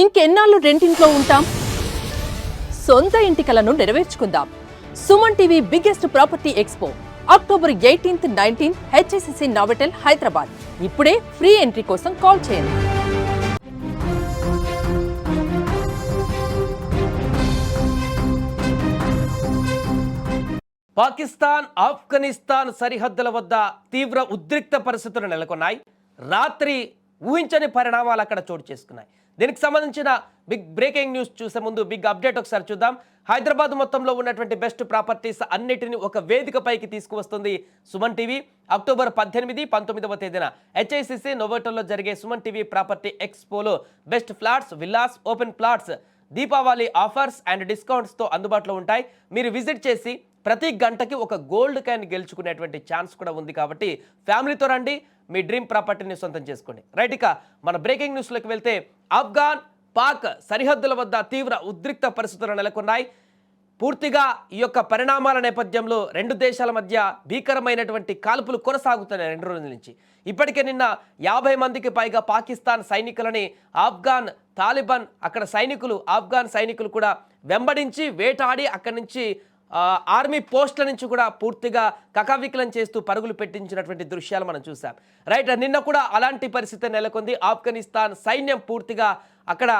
ఇంకెన్నాళ్ళు రెంటింట్లో ఉంటాం? సొంత ఇంటి కలను నెరవేర్చుకుందాం. Suman TV biggest property expo October eighteenth nineteenth HICC Novotel Hyderabad. ఇప్పుడే ఫ్రీ ఎంట్రీ కోసం కాల్ చేయండి. పాకిస్తాన్ ఆఫ్ఘనిస్తాన్ సరిహద్దుల వద్ద తీవ్ర ఉద్రిక్త పరిస్థితులు నెలకొన్నాయి. రాత్రి ఊహించని పరిణామాలు అక్కడ చోటు చేసుకున్నాయి. దీనికి సంబంధించిన బిగ్ బ్రేకింగ్ న్యూస్ చూసే ముందు బిగ్ అప్డేట్ ఒకసారి చూద్దాం. హైదరాబాద్ మొత్తంలో ఉన్నటువంటి బెస్ట్ ప్రాపర్టీస్ అన్నిటిని ఒక వేదికపైకి తీసుకువస్తుంది సుమన్ టీవీ. అక్టోబర్ పద్దెనిమిది పంతొమ్మిదవ తేదీన హెచ్ఐసిసి నోవోటోలో జరిగే Suman TV property ఎక్స్పోలో best flats villas open plots Deepavali offers and డిస్కౌంట్స్తో అందుబాటులో ఉంటాయి. మీరు విజిట్ చేసి ప్రతి గంటకి ఒక గోల్డ్ క్యాన్ గెలుచుకునేటువంటి ఛాన్స్ కూడా ఉంది కాబట్టి ఫ్యామిలీతో రండి. మీ డ్రీమ్ ప్రాపర్టీని సొంతం చేసుకోండి. రైట్ ఇక మన బ్రేకింగ్ న్యూస్లోకి వెళ్తే ఆఫ్ఘాన్ పాక్ సరిహద్దుల వద్ద తీవ్ర ఉద్రిక్త పరిస్థితులు నెలకొన్నాయి. పూర్తిగా ఈ యొక్క పరిణామాల నేపథ్యంలో రెండు దేశాల మధ్య భీకరమైనటువంటి కాల్పులు కొనసాగుతున్నాయి రెండు రోజుల నుంచి. ఇప్పటికే నిన్న యాభై మందికి పైగా పాకిస్తాన్ సైనికులని ఆఫ్ఘాన్ తాలిబాన్ అక్కడ సైనికులు ఆఫ్ఘాన్ సైనికులు కూడా వెంబడించి వేటాడి అక్కడి నుంచి ఆర్మీ పోస్టుల నుంచి కూడా పూర్తిగా కకావికలం చేస్తూ పరుగులు పెట్టించినటువంటి దృశ్యాలు మనం చూసాం రైట్ నిన్న కూడా అలాంటి పరిస్థితి నెలకొంది. ఆఫ్ఘనిస్తాన్ సైన్యం పూర్తిగా అక్కడ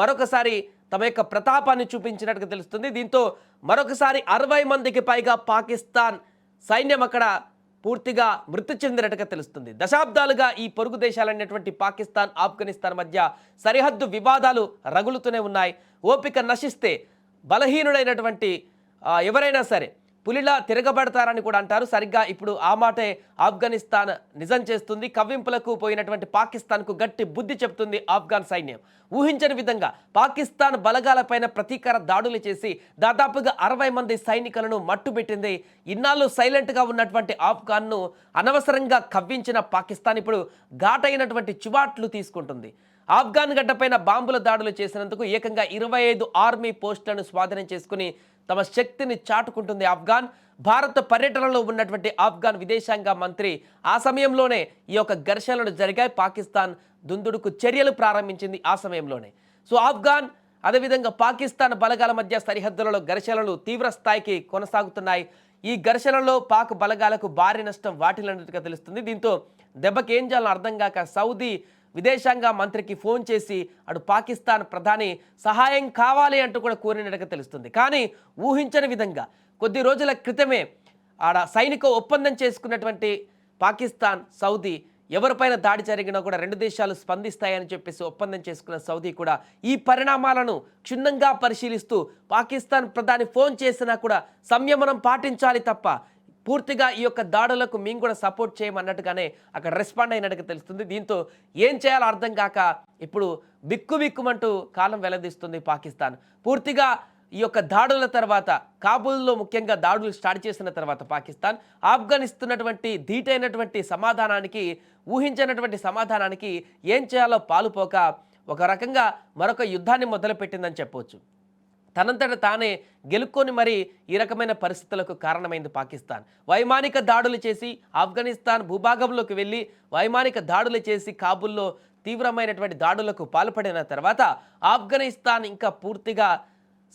మరొకసారి తమ యొక్క ప్రతాపాన్ని చూపించినట్టుగా తెలుస్తుంది. దీంతో మరొకసారి అరవై మందికి పైగా పాకిస్తాన్ సైన్యం అక్కడ పూర్తిగా మృతి చెందినట్టుగా తెలుస్తుంది. దశాబ్దాలుగా ఈ పొరుగు దేశాలైనటువంటి పాకిస్తాన్ ఆఫ్ఘనిస్తాన్ మధ్య సరిహద్దు వివాదాలు రగులుతూనే ఉన్నాయి. ఓపిక నశిస్తే బలహీనుడైనటువంటి ఎవరైనా సరే పులిలా తిరగబడతారని కూడా అంటారు. సరిగ్గా ఇప్పుడు ఆ మాటే ఆఫ్ఘనిస్తాన్ నిజం చేస్తుంది. కవ్వింపులకు పోయినటువంటి పాకిస్తాన్కు గట్టి బుద్ధి చెప్తుంది ఆఫ్ఘాన్ సైన్యం. ఊహించని విధంగా పాకిస్తాన్ బలగాలపైన ప్రతీకార దాడులు చేసి దాదాపుగా అరవై మంది సైనికులను మట్టుబెట్టింది. ఇన్నాళ్ళు సైలెంట్గా ఉన్నటువంటి ఆఫ్ఘాన్ను అనవసరంగా కవ్వించిన పాకిస్తాన్ ఇప్పుడు ఘాటైనటువంటి చివాట్లు తీసుకుంటుంది. ఆఫ్ఘాన్ గడ్డపైన బాంబుల దాడులు చేసినందుకు ఏకంగా ఇరవై ఐదు ఆర్మీ పోస్టులను స్వాధీనం చేసుకుని తమ శక్తిని చాటుకుంటుంది ఆఫ్ఘాన్. భారత పర్యటనలో ఉన్నటువంటి ఆఫ్ఘాన్ విదేశాంగ మంత్రి ఆ సమయంలోనే ఈ యొక్క ఘర్షణలు జరిగాయి. పాకిస్తాన్ దుందుడుకు చర్యలు ప్రారంభించింది ఆ సమయంలోనే. సో ఆఫ్ఘాన్ అదేవిధంగా పాకిస్తాన్ బలగాల మధ్య సరిహద్దులలో ఘర్షణలు తీవ్ర స్థాయికి కొనసాగుతున్నాయి. ఈ ఘర్షణలో పాక్ బలగాలకు భారీ నష్టం వాటిల్లినట్టుగా తెలుస్తుంది. దీంతో దెబ్బకి ఏం చేయాలో అర్థం కాక సౌదీ విదేశాంగ మంత్రికి ఫోన్ చేసి అటు పాకిస్తాన్ ప్రధాని సహాయం కావాలి అంటూ కూడా కోరినట్టుగా తెలుస్తుంది. కానీ ఊహించని విధంగా కొద్ది రోజుల క్రితమే ఆడ సైనిక ఒప్పందం చేసుకున్నటువంటి పాకిస్తాన్ సౌదీ ఎవరిపైన దాడి జరిగినా కూడా రెండు దేశాలు స్పందిస్తాయని చెప్పేసి ఒప్పందం చేసుకున్న సౌదీ కూడా ఈ పరిణామాలను క్షుణ్ణంగా పరిశీలిస్తూ పాకిస్తాన్ ప్రధాని ఫోన్ చేసినా కూడా సంయమనం పాటించాలి తప్ప పూర్తిగా ఈ యొక్క దాడులకు మేము కూడా సపోర్ట్ చేయమన్నట్టుగానే అక్కడ రెస్పాండ్ అయినట్టుగా తెలుస్తుంది. దీంతో ఏం చేయాలో అర్థం కాక ఇప్పుడు బిక్కు బిక్కుమంటూ కాలం వెల్లదీస్తుంది పాకిస్తాన్. పూర్తిగా ఈ యొక్క దాడుల తర్వాత కాబూల్లో ముఖ్యంగా దాడులు స్టార్ట్ చేసిన తర్వాత పాకిస్తాన్ ఆఫ్ఘన్ ఇస్తున్నటువంటి ధీటైనటువంటి సమాధానానికి ఊహించినటువంటి సమాధానానికి ఏం చేయాలో పాలుపోక ఒక రకంగా మరొక యుద్ధాన్ని మొదలుపెట్టిందని చెప్పవచ్చు తనంతట తానే గెలుక్కొని మరి ఈ రకమైన పరిస్థితులకు కారణమైంది పాకిస్తాన్. వైమానిక దాడులు చేసి ఆఫ్ఘనిస్తాన్ భూభాగంలోకి వెళ్ళి వైమానిక దాడులు చేసి కాబుల్లో తీవ్రమైనటువంటి దాడులకు పాల్పడిన తర్వాత ఆఫ్ఘనిస్తాన్ ఇంకా పూర్తిగా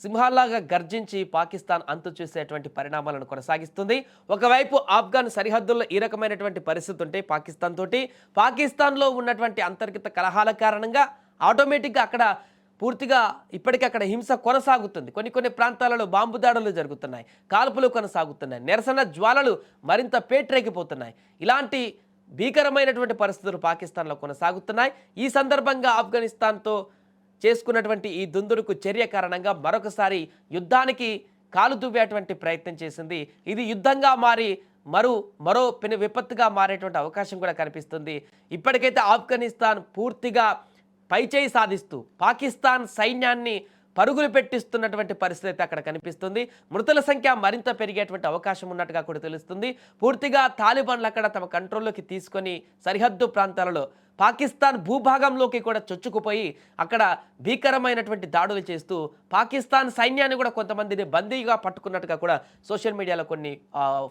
సింహాల్లాగా గర్జించి పాకిస్తాన్ అంతు చూసేటువంటి పరిణామాలను కొనసాగిస్తుంది. ఒకవైపు ఆఫ్ఘన్ సరిహద్దుల్లో ఈ రకమైనటువంటి పరిస్థితి ఉంటే పాకిస్తాన్ తోటి పాకిస్తాన్లో ఉన్నటువంటి అంతర్గత కలహాల కారణంగా ఆటోమేటిక్గా అక్కడ పూర్తిగా ఇప్పటికీ అక్కడ హింస కొనసాగుతుంది. కొన్ని కొన్ని ప్రాంతాలలో బాంబు దాడులు జరుగుతున్నాయి. కాల్పులు కొనసాగుతున్నాయి. నిరసన జ్వాలలు మరింత పేట్రేగిపోతున్నాయి. ఇలాంటి భీకరమైనటువంటి పరిస్థితులు పాకిస్తాన్లో కొనసాగుతున్నాయి. ఈ సందర్భంగా ఆఫ్ఘనిస్తాన్తో చేసుకున్నటువంటి ఈ దుందుడుకు చర్య కారణంగా మరొకసారి యుద్ధానికి కాలు దువ్వేటువంటి ప్రయత్నం చేసింది. ఇది యుద్ధంగా మారి మరో మరో పెను విపత్తుగా మారేటువంటి అవకాశం కూడా కనిపిస్తుంది. ఇప్పటికైతే ఆఫ్ఘనిస్తాన్ పూర్తిగా పైచేయి సాధిస్తూ పాకిస్తాన్ సైన్యాన్ని పరుగులు పెట్టిస్తున్నటువంటి పరిస్థితి అయితే అక్కడ కనిపిస్తుంది. మృతుల సంఖ్య మరింత పెరిగేటువంటి అవకాశం ఉన్నట్టుగా కూడా తెలుస్తుంది. పూర్తిగా తాలిబాన్లు అక్కడ తమ కంట్రోల్లోకి తీసుకొని సరిహద్దు ప్రాంతాలలో పాకిస్తాన్ భూభాగంలోకి కూడా చొచ్చుకుపోయి అక్కడ భీకరమైనటువంటి దాడులు చేస్తూ పాకిస్తాన్ సైన్యాన్ని కూడా కొంతమందిని బందీగా పట్టుకున్నట్టుగా కూడా సోషల్ మీడియాలో కొన్ని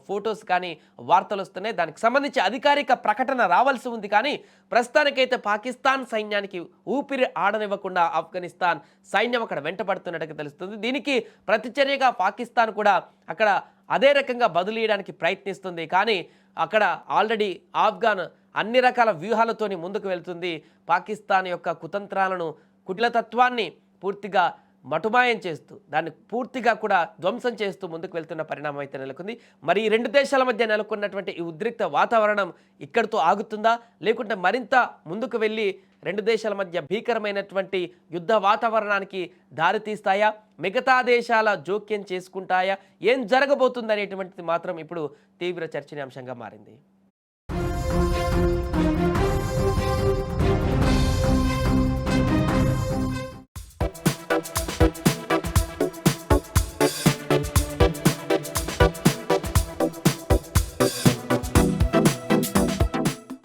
ఫొటోస్ కానీ వార్తలు వస్తున్నాయి. దానికి సంబంధించి అధికారిక ప్రకటన రావాల్సి ఉంది కానీ ప్రస్తుతానికైతే పాకిస్తాన్ సైన్యానికి ఊపిరి ఆడనివ్వకుండా ఆఫ్ఘనిస్తాన్ సైన్యం అక్కడ వెంటబడుతున్నట్టుగా తెలుస్తుంది. దీనికి ప్రతిచర్యగా పాకిస్తాన్ కూడా అక్కడ అదే రకంగా బదులీయడానికి ప్రయత్నిస్తుంది. కానీ అక్కడ ఆల్రెడీ ఆఫ్ఘాన్ అన్ని రకాల వ్యూహాలతోని ముందుకు వెళ్తుంది. పాకిస్తాన్ యొక్క కుతంత్రాలను కుటిలతత్వాన్ని పూర్తిగా మటుమాయం చేస్తూ దాన్ని పూర్తిగా కూడా ధ్వంసం చేస్తూ ముందుకు వెళ్తున్న పరిణామం అయితే నెలకొంది. మరి ఈ రెండు దేశాల మధ్య నెలకొన్నటువంటి ఈ ఉద్రిక్త వాతావరణం ఇక్కడితో ఆగుతుందా? లేకుంటే మరింత ముందుకు వెళ్ళి రెండు దేశాల మధ్య భీకరమైనటువంటి యుద్ధ వాతావరణానికి దారితీస్తాయా మిగతా దేశాల జోక్యం చేసుకుంటాయా? ఏం జరగబోతుంది అనేటువంటిది మాత్రం ఇప్పుడు తీవ్ర చర్చనీయాంశంగా మారింది.